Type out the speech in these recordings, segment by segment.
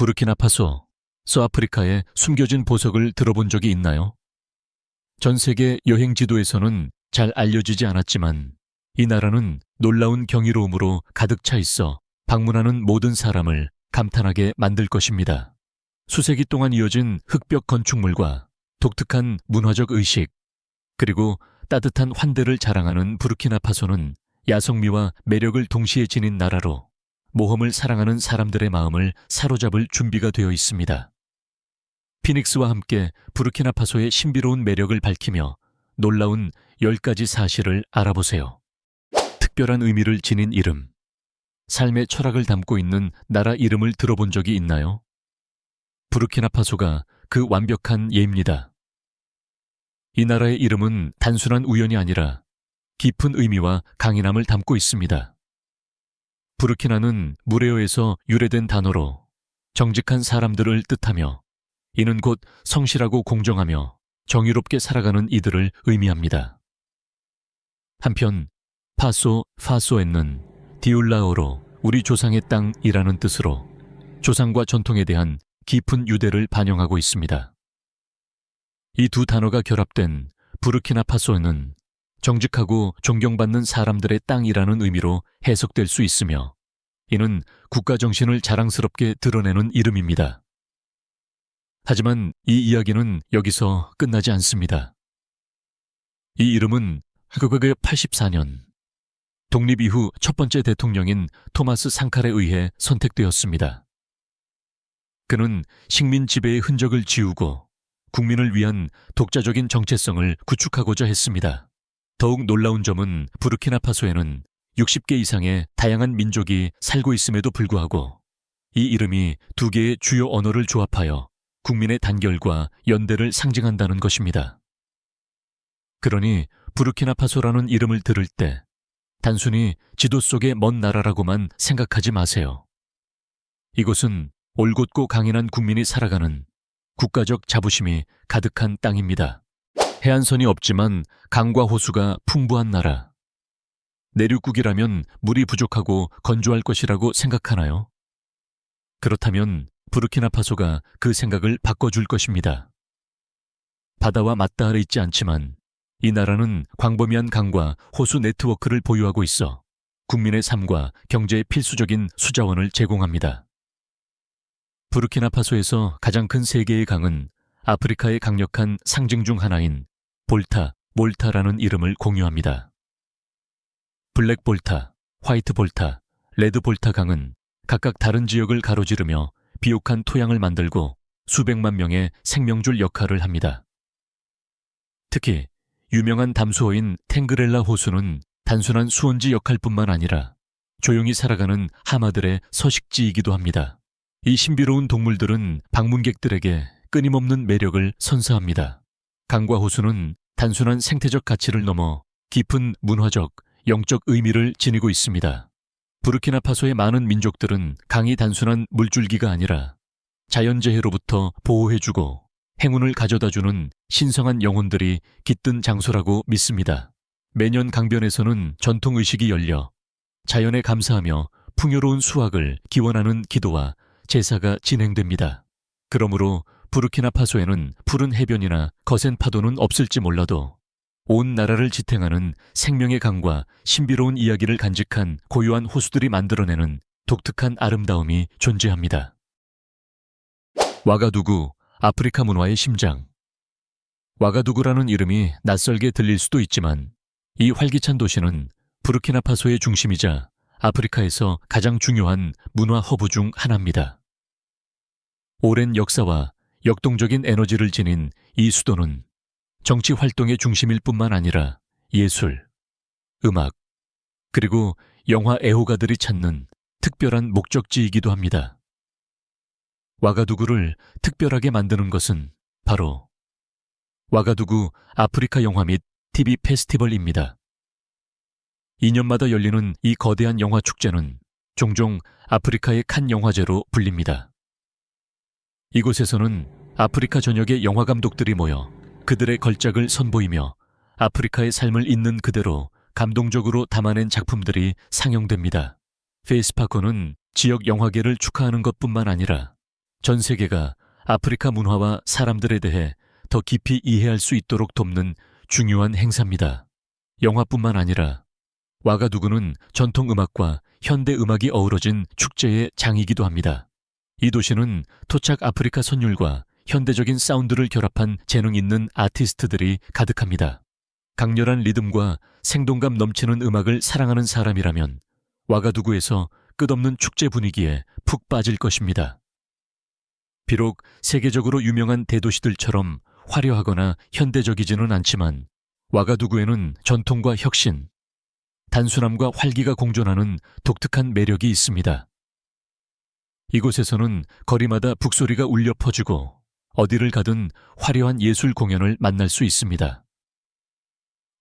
부르키나파소, 서아프리카의 숨겨진 보석을 들어본 적이 있나요? 전 세계 여행 지도에서는 잘 알려지지 않았지만 이 나라는 놀라운 경이로움으로 가득 차 있어 방문하는 모든 사람을 감탄하게 만들 것입니다. 수세기 동안 이어진 흑벽 건축물과 독특한 문화적 의식, 그리고 따뜻한 환대를 자랑하는 부르키나파소는 야성미와 매력을 동시에 지닌 나라로 모험을 사랑하는 사람들의 마음을 사로잡을 준비가 되어 있습니다. 피닉스와 함께 부르키나파소의 신비로운 매력을 밝히며 놀라운 10가지 사실을 알아보세요. 특별한 의미를 지닌 이름. 삶의 철학을 담고 있는 나라 이름을 들어본 적이 있나요? 부르키나파소가 그 완벽한 예입니다. 이 나라의 이름은 단순한 우연이 아니라 깊은 의미와 강인함을 담고 있습니다. 부르키나는 무레오에서 유래된 단어로 정직한 사람들을 뜻하며 이는 곧 성실하고 공정하며 정의롭게 살아가는 이들을 의미합니다. 한편 파소 파소에는 디울라어로 우리 조상의 땅이라는 뜻으로 조상과 전통에 대한 깊은 유대를 반영하고 있습니다. 이 두 단어가 결합된 부르키나파소는 정직하고 존경받는 사람들의 땅이라는 의미로 해석될 수 있으며 이는 국가 정신을 자랑스럽게 드러내는 이름입니다. 하지만 이 이야기는 여기서 끝나지 않습니다. 이 이름은 1984년 독립 이후 첫 번째 대통령인 토마스 상칼에 의해 선택되었습니다. 그는 식민 지배의 흔적을 지우고 국민을 위한 독자적인 정체성을 구축하고자 했습니다. 더욱 놀라운 점은 부르키나파소에는 60개 이상의 다양한 민족이 살고 있음에도 불구하고 이 이름이 두 개의 주요 언어를 조합하여 국민의 단결과 연대를 상징한다는 것입니다. 그러니 부르키나파소라는 이름을 들을 때 단순히 지도 속의 먼 나라라고만 생각하지 마세요. 이곳은 올곧고 강인한 국민이 살아가는 국가적 자부심이 가득한 땅입니다. 해안선이 없지만 강과 호수가 풍부한 나라. 내륙국이라면 물이 부족하고 건조할 것이라고 생각하나요? 그렇다면 부르키나파소가 그 생각을 바꿔줄 것입니다. 바다와 맞닿아 있지 않지만 이 나라는 광범위한 강과 호수 네트워크를 보유하고 있어 국민의 삶과 경제에 필수적인 수자원을 제공합니다. 부르키나파소에서 가장 큰 세 개의 강은 아프리카의 강력한 상징 중 하나인 볼타, 몰타라는 이름을 공유합니다. 블랙 볼타, 화이트 볼타, 레드 볼타 강은 각각 다른 지역을 가로지르며 비옥한 토양을 만들고 수백만 명의 생명줄 역할을 합니다. 특히 유명한 담수어인 탱그렐라 호수는 단순한 수원지 역할뿐만 아니라 조용히 살아가는 하마들의 서식지이기도 합니다. 이 신비로운 동물들은 방문객들에게 끊임없는 매력을 선사합니다. 강과 호수는 단순한 생태적 가치를 넘어 깊은 문화적, 영적 의미를 지니고 있습니다. 부르키나파소의 많은 민족들은 강이 단순한 물줄기가 아니라 자연재해로부터 보호해주고 행운을 가져다주는 신성한 영혼들이 깃든 장소라고 믿습니다. 매년 강변에서는 전통의식이 열려 자연에 감사하며 풍요로운 수확을 기원하는 기도와 제사가 진행됩니다. 그러므로 부르키나파소에는 푸른 해변이나 거센 파도는 없을지 몰라도 온 나라를 지탱하는 생명의 강과 신비로운 이야기를 간직한 고요한 호수들이 만들어내는 독특한 아름다움이 존재합니다. 와가두구, 아프리카 문화의 심장. 와가두구라는 이름이 낯설게 들릴 수도 있지만 이 활기찬 도시는 부르키나파소의 중심이자 아프리카에서 가장 중요한 문화 허브 중 하나입니다. 오랜 역사와 역동적인 에너지를 지닌 이 수도는 정치 활동의 중심일 뿐만 아니라 예술, 음악, 그리고 영화 애호가들이 찾는 특별한 목적지이기도 합니다. 와가두구를 특별하게 만드는 것은 바로 와가두구 아프리카 영화 및 TV 페스티벌입니다. 2년마다 열리는 이 거대한 영화 축제는 종종 아프리카의 칸 영화제로 불립니다. 이곳에서는 아프리카 전역의 영화 감독들이 모여 그들의 걸작을 선보이며 아프리카의 삶을 있는 그대로 감동적으로 담아낸 작품들이 상영됩니다. 페이스파코는 지역 영화계를 축하하는 것뿐만 아니라 전 세계가 아프리카 문화와 사람들에 대해 더 깊이 이해할 수 있도록 돕는 중요한 행사입니다. 영화뿐만 아니라 와가두구는 전통 음악과 현대 음악이 어우러진 축제의 장이기도 합니다. 이 도시는 토착 아프리카 선율과 현대적인 사운드를 결합한 재능 있는 아티스트들이 가득합니다. 강렬한 리듬과 생동감 넘치는 음악을 사랑하는 사람이라면 와가두구에서 끝없는 축제 분위기에 푹 빠질 것입니다. 비록 세계적으로 유명한 대도시들처럼 화려하거나 현대적이지는 않지만 와가두구에는 전통과 혁신, 단순함과 활기가 공존하는 독특한 매력이 있습니다. 이곳에서는 거리마다 북소리가 울려 퍼지고 어디를 가든 화려한 예술 공연을 만날 수 있습니다.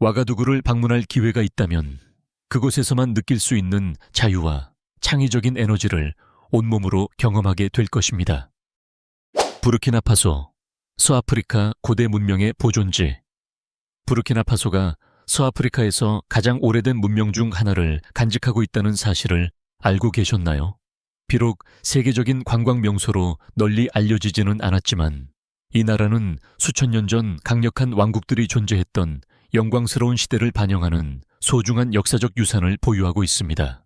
와가두구를 방문할 기회가 있다면 그곳에서만 느낄 수 있는 자유와 창의적인 에너지를 온몸으로 경험하게 될 것입니다. 부르키나파소, 서아프리카 고대 문명의 보존지. 부르키나파소가 서아프리카에서 가장 오래된 문명 중 하나를 간직하고 있다는 사실을 알고 계셨나요? 비록 세계적인 관광 명소로 널리 알려지지는 않았지만 이 나라는 수천 년 전 강력한 왕국들이 존재했던 영광스러운 시대를 반영하는 소중한 역사적 유산을 보유하고 있습니다.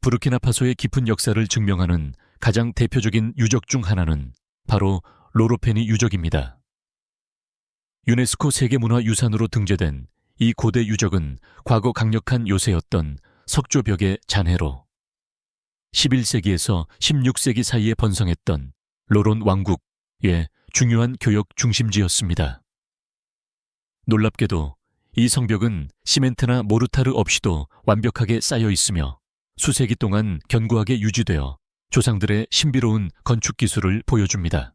부르키나파소의 깊은 역사를 증명하는 가장 대표적인 유적 중 하나는 바로 로로페니 유적입니다. 유네스코 세계문화유산으로 등재된 이 고대 유적은 과거 강력한 요새였던 석조벽의 잔해로 11세기에서 16세기 사이에 번성했던 로론 왕국의 중요한 교역 중심지였습니다. 놀랍게도 이 성벽은 시멘트나 모르타르 없이도 완벽하게 쌓여 있으며 수세기 동안 견고하게 유지되어 조상들의 신비로운 건축 기술을 보여줍니다.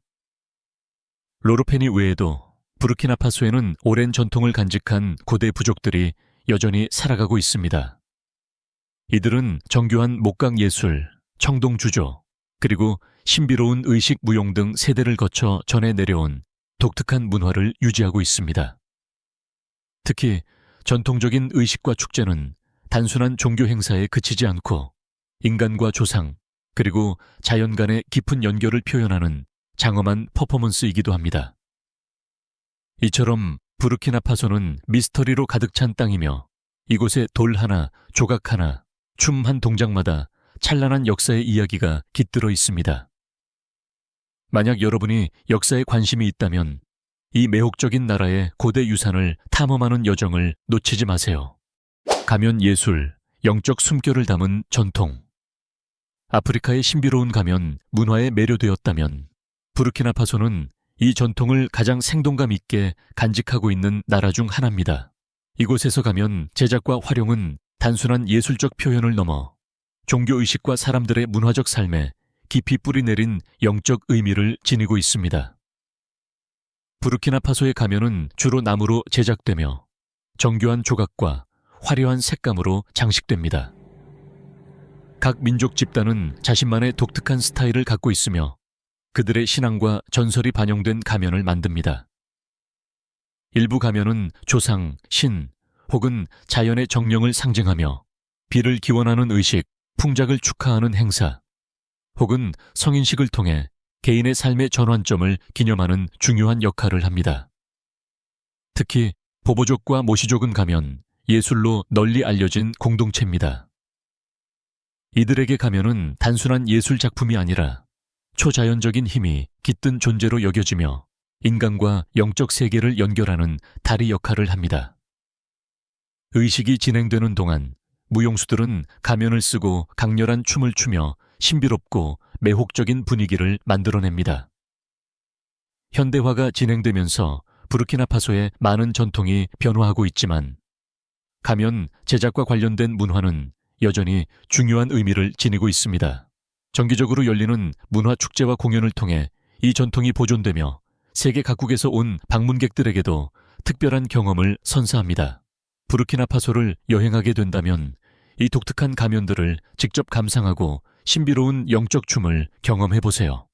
로로페니 외에도 부르키나파소에는 오랜 전통을 간직한 고대 부족들이 여전히 살아가고 있습니다. 이들은 정교한 목각 예술, 청동 주조, 그리고 신비로운 의식 무용 등 세대를 거쳐 전해 내려온 독특한 문화를 유지하고 있습니다. 특히 전통적인 의식과 축제는 단순한 종교 행사에 그치지 않고 인간과 조상, 그리고 자연 간의 깊은 연결을 표현하는 장엄한 퍼포먼스이기도 합니다. 이처럼 부르키나파소는 미스터리로 가득 찬 땅이며 이곳에 돌 하나, 조각 하나, 춤 한 동작마다 찬란한 역사의 이야기가 깃들어 있습니다. 만약 여러분이 역사에 관심이 있다면 이 매혹적인 나라의 고대 유산을 탐험하는 여정을 놓치지 마세요. 가면 예술, 영적 숨결을 담은 전통. 아프리카의 신비로운 가면 문화에 매료되었다면 부르키나파소는 이 전통을 가장 생동감 있게 간직하고 있는 나라 중 하나입니다. 이곳에서 가면 제작과 활용은 단순한 예술적 표현을 넘어 종교의식과 사람들의 문화적 삶에 깊이 뿌리내린 영적 의미를 지니고 있습니다. 부르키나파소의 가면은 주로 나무로 제작되며 정교한 조각과 화려한 색감으로 장식됩니다. 각 민족 집단은 자신만의 독특한 스타일을 갖고 있으며 그들의 신앙과 전설이 반영된 가면을 만듭니다. 일부 가면은 조상, 신 혹은 자연의 정령을 상징하며 비를 기원하는 의식, 풍작을 축하하는 행사 혹은 성인식을 통해 개인의 삶의 전환점을 기념하는 중요한 역할을 합니다. 특히 보보족과 모시족은 가면 예술로 널리 알려진 공동체입니다. 이들에게 가면은 단순한 예술 작품이 아니라 초자연적인 힘이 깃든 존재로 여겨지며 인간과 영적 세계를 연결하는 다리 역할을 합니다. 의식이 진행되는 동안 무용수들은 가면을 쓰고 강렬한 춤을 추며 신비롭고 매혹적인 분위기를 만들어냅니다. 현대화가 진행되면서 부르키나파소의 많은 전통이 변화하고 있지만 가면 제작과 관련된 문화는 여전히 중요한 의미를 지니고 있습니다. 정기적으로 열리는 문화 축제와 공연을 통해 이 전통이 보존되며 세계 각국에서 온 방문객들에게도 특별한 경험을 선사합니다. 부르키나파소를 여행하게 된다면 이 독특한 가면들을 직접 감상하고 신비로운 영적 춤을 경험해 보세요.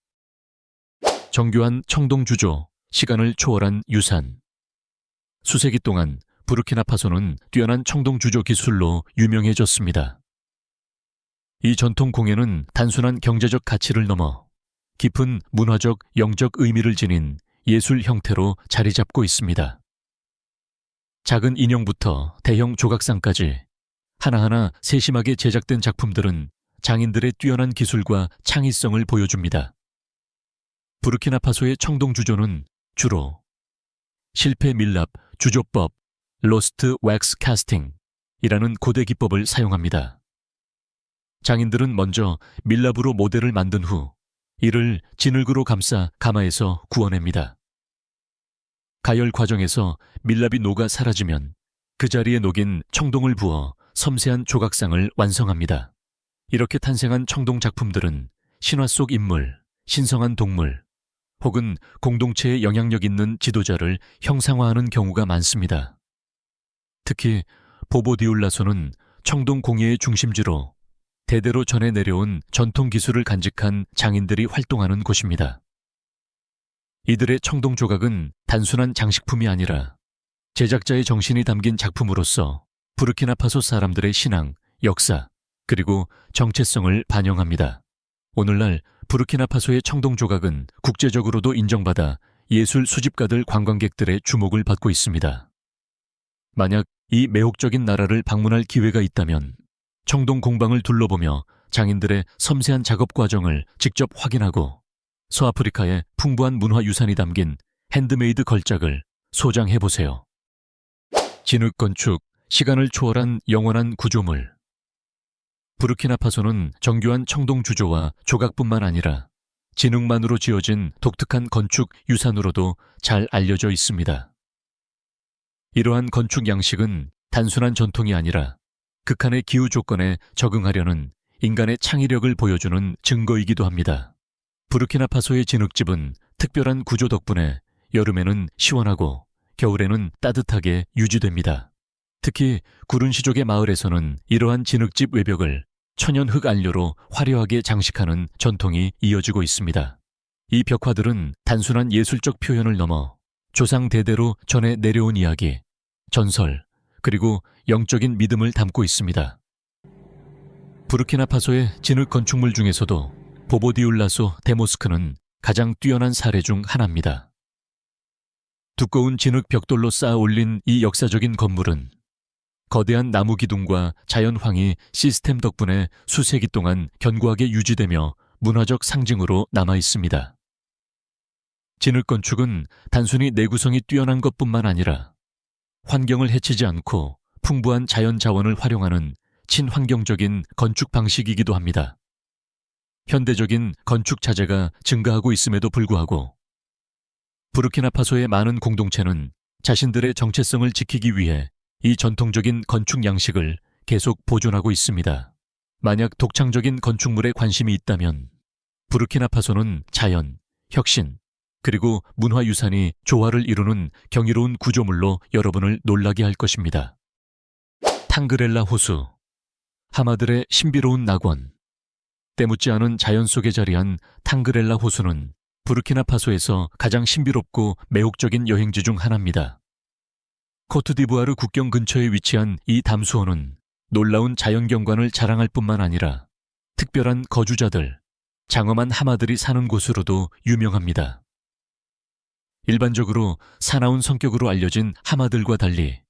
정교한 청동주조, 시간을 초월한 유산. 수세기 동안 부르키나파소는 뛰어난 청동주조 기술로 유명해졌습니다. 이 전통 공예는 단순한 경제적 가치를 넘어 깊은 문화적, 영적 의미를 지닌 예술 형태로 자리 잡고 있습니다. 작은 인형부터 대형 조각상까지 하나하나 세심하게 제작된 작품들은 장인들의 뛰어난 기술과 창의성을 보여줍니다. 부르키나파소의 청동주조는 주로 실패 밀랍, 주조법, 로스트 왁스 캐스팅이라는 고대 기법을 사용합니다. 장인들은 먼저 밀랍으로 모델을 만든 후 이를 진흙으로 감싸 가마에서 구워냅니다. 가열 과정에서 밀랍이 녹아 사라지면 그 자리에 녹인 청동을 부어 섬세한 조각상을 완성합니다. 이렇게 탄생한 청동 작품들은 신화 속 인물, 신성한 동물, 혹은 공동체에 영향력 있는 지도자를 형상화하는 경우가 많습니다. 특히 보보디울라소는 청동 공예의 중심지로 대대로 전해 내려온 전통 기술을 간직한 장인들이 활동하는 곳입니다. 이들의 청동 조각은 단순한 장식품이 아니라 제작자의 정신이 담긴 작품으로서 부르키나파소 사람들의 신앙, 역사, 그리고 정체성을 반영합니다. 오늘날 부르키나파소의 청동 조각은 국제적으로도 인정받아 예술 수집가들 관광객들의 주목을 받고 있습니다. 만약 이 매혹적인 나라를 방문할 기회가 있다면 청동 공방을 둘러보며 장인들의 섬세한 작업 과정을 직접 확인하고 서아프리카의 풍부한 문화 유산이 담긴 핸드메이드 걸작을 소장해 보세요. 진흙 건축, 시간을 초월한 영원한 구조물. 부르키나파소는 정교한 청동 주조와 조각뿐만 아니라 진흙만으로 지어진 독특한 건축 유산으로도 잘 알려져 있습니다. 이러한 건축 양식은 단순한 전통이 아니라 극한의 기후 조건에 적응하려는 인간의 창의력을 보여주는 증거이기도 합니다. 부르키나파소의 진흙집은 특별한 구조 덕분에 여름에는 시원하고 겨울에는 따뜻하게 유지됩니다. 특히 구른시족의 마을에서는 이러한 진흙집 외벽을 천연 흙 안료로 화려하게 장식하는 전통이 이어지고 있습니다. 이 벽화들은 단순한 예술적 표현을 넘어 조상 대대로 전해 내려온 이야기, 전설, 그리고 영적인 믿음을 담고 있습니다. 부르키나파소의 진흙 건축물 중에서도 보보디울라소 데모스크는 가장 뛰어난 사례 중 하나입니다. 두꺼운 진흙 벽돌로 쌓아 올린 이 역사적인 건물은 거대한 나무 기둥과 자연황이 시스템 덕분에 수세기 동안 견고하게 유지되며 문화적 상징으로 남아 있습니다. 진흙 건축은 단순히 내구성이 뛰어난 것뿐만 아니라 환경을 해치지 않고 풍부한 자연 자원을 활용하는 친환경적인 건축 방식이기도 합니다. 현대적인 건축 자재가 증가하고 있음에도 불구하고 부르키나파소의 많은 공동체는 자신들의 정체성을 지키기 위해 이 전통적인 건축 양식을 계속 보존하고 있습니다. 만약 독창적인 건축물에 관심이 있다면 부르키나파소는 자연, 혁신, 그리고 문화유산이 조화를 이루는 경이로운 구조물로 여러분을 놀라게 할 것입니다. 탕그렐라 호수, 하마들의 신비로운 낙원, 때묻지 않은 자연 속에 자리한 탕그렐라 호수는 부르키나파소에서 가장 신비롭고 매혹적인 여행지 중 하나입니다. 코트디부아르 국경 근처에 위치한 이 담수호는 놀라운 자연 경관을 자랑할 뿐만 아니라 특별한 거주자들, 장엄한 하마들이 사는 곳으로도 유명합니다. 일반적으로 사나운 성격으로 알려진 하마들과 달리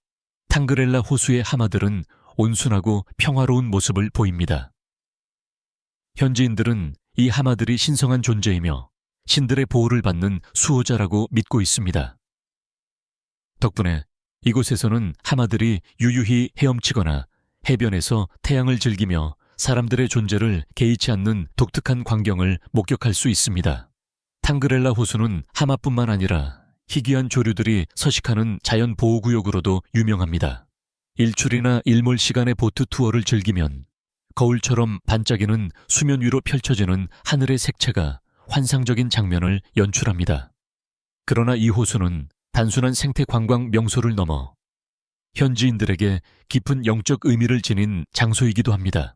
탕그렐라 호수의 하마들은 온순하고 평화로운 모습을 보입니다. 현지인들은 이 하마들이 신성한 존재이며 신들의 보호를 받는 수호자라고 믿고 있습니다. 덕분에 이곳에서는 하마들이 유유히 헤엄치거나 해변에서 태양을 즐기며 사람들의 존재를 개의치 않는 독특한 광경을 목격할 수 있습니다. 탕그렐라 호수는 하마뿐만 아니라 희귀한 조류들이 서식하는 자연 보호구역으로도 유명합니다. 일출이나 일몰 시간의 보트 투어를 즐기면 거울처럼 반짝이는 수면 위로 펼쳐지는 하늘의 색채가 환상적인 장면을 연출합니다. 그러나 이 호수는 단순한 생태 관광 명소를 넘어 현지인들에게 깊은 영적 의미를 지닌 장소이기도 합니다.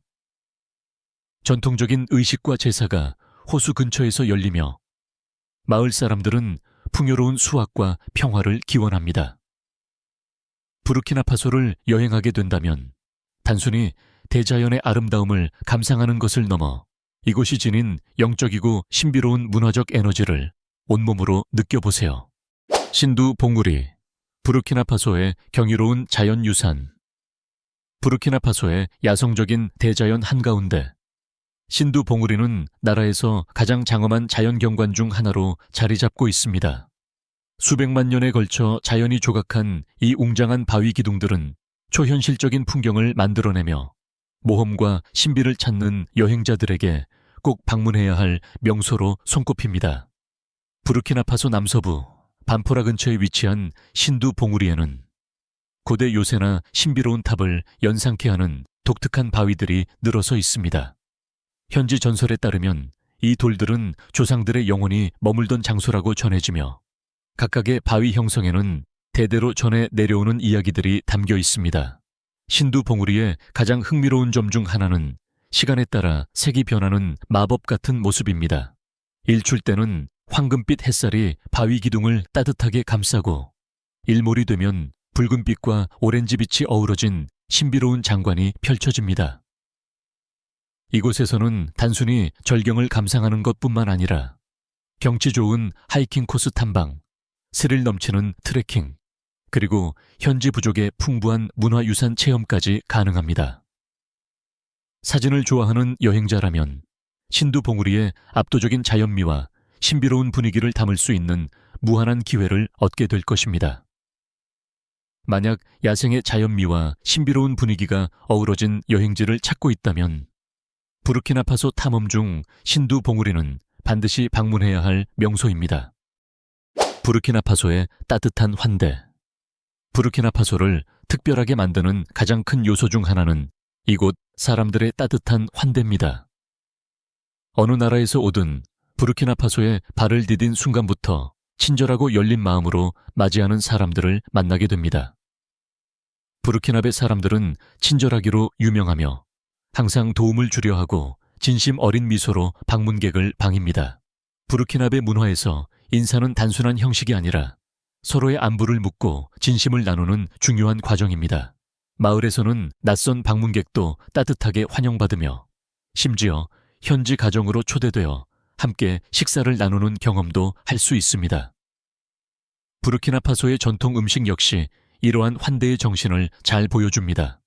전통적인 의식과 제사가 호수 근처에서 열리며 마을 사람들은 풍요로운 수확과 평화를 기원합니다. 부르키나파소를 여행하게 된다면 단순히 대자연의 아름다움을 감상하는 것을 넘어 이곳이 지닌 영적이고 신비로운 문화적 에너지를 온몸으로 느껴보세요. 신두 봉우리, 부르키나파소의 경이로운 자연유산, 부르키나파소의 야성적인 대자연 한가운데, 신두 봉우리는 나라에서 가장 장엄한 자연경관 중 하나로 자리 잡고 있습니다. 수백만 년에 걸쳐 자연이 조각한 이 웅장한 바위 기둥들은 초현실적인 풍경을 만들어내며 모험과 신비를 찾는 여행자들에게 꼭 방문해야 할 명소로 손꼽힙니다. 부르키나파소 남서부 반포라 근처에 위치한 신두 봉우리에는 고대 요새나 신비로운 탑을 연상케 하는 독특한 바위들이 늘어서 있습니다. 현지 전설에 따르면 이 돌들은 조상들의 영혼이 머물던 장소라고 전해지며 각각의 바위 형성에는 대대로 전해 내려오는 이야기들이 담겨 있습니다. 신두 봉우리의 가장 흥미로운 점 중 하나는 시간에 따라 색이 변하는 마법 같은 모습입니다. 일출 때는 황금빛 햇살이 바위 기둥을 따뜻하게 감싸고 일몰이 되면 붉은빛과 오렌지빛이 어우러진 신비로운 장관이 펼쳐집니다. 이곳에서는 단순히 절경을 감상하는 것뿐만 아니라 경치 좋은 하이킹 코스 탐방, 스릴 넘치는 트레킹, 그리고 현지 부족의 풍부한 문화유산 체험까지 가능합니다. 사진을 좋아하는 여행자라면 신두 봉우리의 압도적인 자연미와 신비로운 분위기를 담을 수 있는 무한한 기회를 얻게 될 것입니다. 만약 야생의 자연미와 신비로운 분위기가 어우러진 여행지를 찾고 있다면 부르키나파소 탐험 중 신두 봉우리는 반드시 방문해야 할 명소입니다. 부르키나파소의 따뜻한 환대. 부르키나파소를 특별하게 만드는 가장 큰 요소 중 하나는 이곳 사람들의 따뜻한 환대입니다. 어느 나라에서 오든 부르키나파소에 발을 디딘 순간부터 친절하고 열린 마음으로 맞이하는 사람들을 만나게 됩니다. 부르키나베 사람들은 친절하기로 유명하며 항상 도움을 주려 하고 진심 어린 미소로 방문객을 방입니다. 부르키나베 문화에서 인사는 단순한 형식이 아니라 서로의 안부를 묻고 진심을 나누는 중요한 과정입니다. 마을에서는 낯선 방문객도 따뜻하게 환영받으며 심지어 현지 가정으로 초대되어 함께 식사를 나누는 경험도 할 수 있습니다. 부르키나파소의 전통 음식 역시 이러한 환대의 정신을 잘 보여줍니다.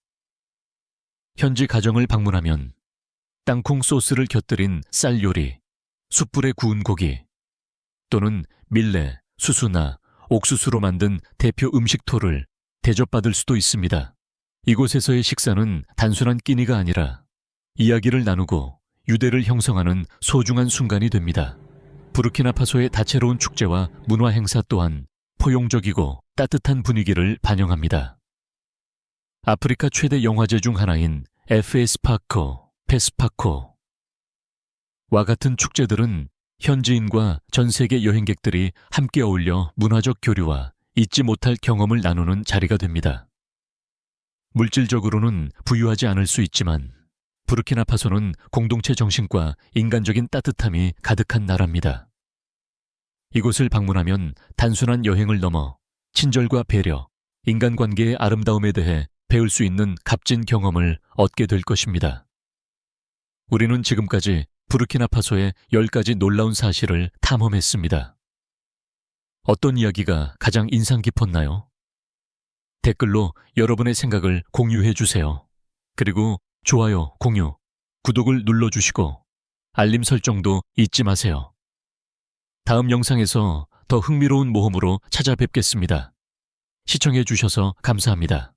현지 가정을 방문하면 땅콩 소스를 곁들인 쌀 요리, 숯불에 구운 고기, 또는 밀레, 수수나 옥수수로 만든 대표 음식토를 대접받을 수도 있습니다. 이곳에서의 식사는 단순한 끼니가 아니라 이야기를 나누고 유대를 형성하는 소중한 순간이 됩니다. 부르키나파소의 다채로운 축제와 문화 행사 또한 포용적이고 따뜻한 분위기를 반영합니다. 아프리카 최대 영화제 중 하나인 FS파코, 페스파코. 와 같은 축제들은 현지인과 전 세계 여행객들이 함께 어울려 문화적 교류와 잊지 못할 경험을 나누는 자리가 됩니다. 물질적으로는 부유하지 않을 수 있지만 부르키나파소는 공동체 정신과 인간적인 따뜻함이 가득한 나라입니다. 이곳을 방문하면 단순한 여행을 넘어 친절과 배려, 인간관계의 아름다움에 대해 배울 수 있는 값진 경험을 얻게 될 것입니다. 우리는 지금까지 부르키나파소의 10가지 놀라운 사실을 탐험했습니다. 어떤 이야기가 가장 인상 깊었나요? 댓글로 여러분의 생각을 공유해 주세요. 그리고 좋아요, 공유, 구독을 눌러주시고 알림 설정도 잊지 마세요. 다음 영상에서 더 흥미로운 모험으로 찾아뵙겠습니다. 시청해 주셔서 감사합니다.